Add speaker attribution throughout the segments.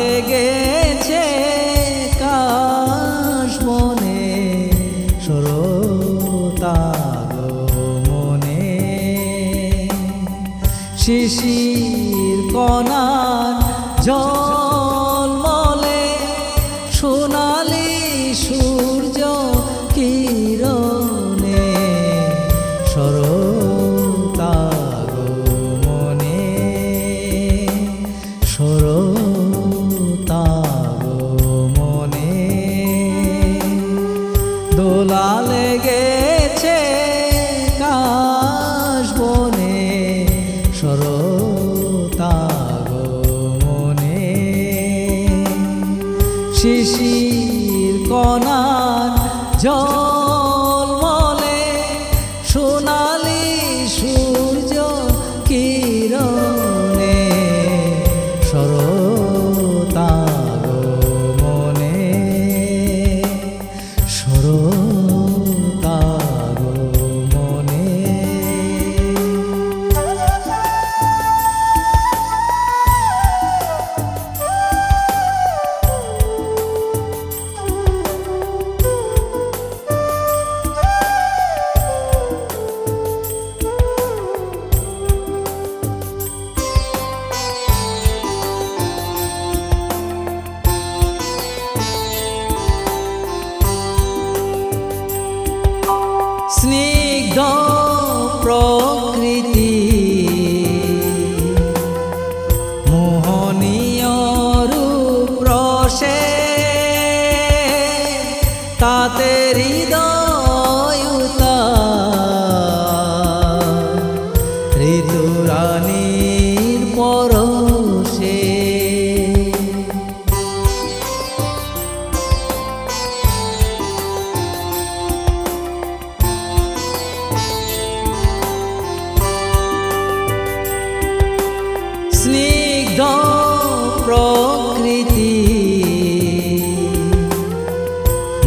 Speaker 1: লেগেছে কাশ মনে সরতা মনে শিশির কণার জল মলে সোনালি সূর্য কিরণে। সরো দোলা লেগেছে কাশ বনে সরতাগো মনে। শিশির কণার জলমলে স্নিগ্ধ প্রকৃতি। মোহনীয় রূপ রসে তাতে হৃদয় ঋতুরানীর পরশে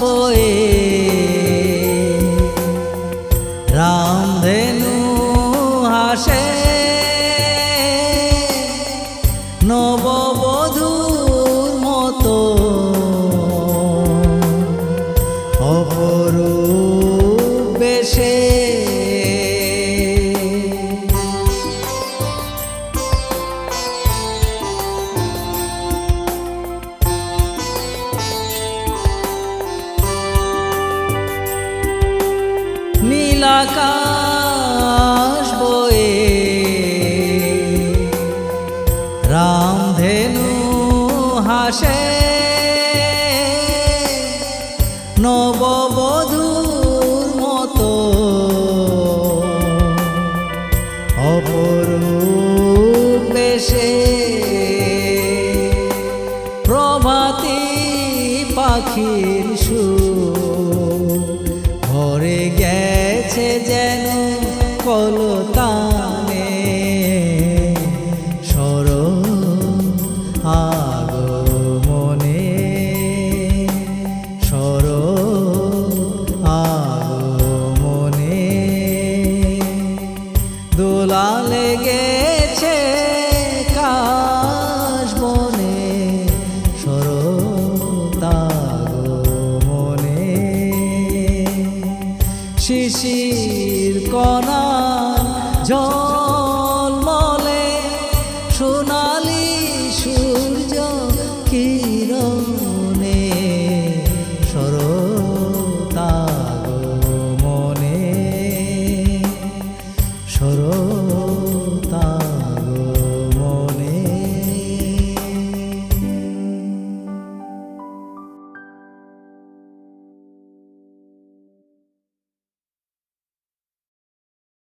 Speaker 1: বয়ে। রামধেনু হাসে নববধূর নীলাকাশ বয়ে রামধেনু হাসে নববধূর মতো। অপরূপ বেশে প্রভাতী পাখির সুর। শিশির কণা জলমলে সোনালি সূর্য কিরণে সরো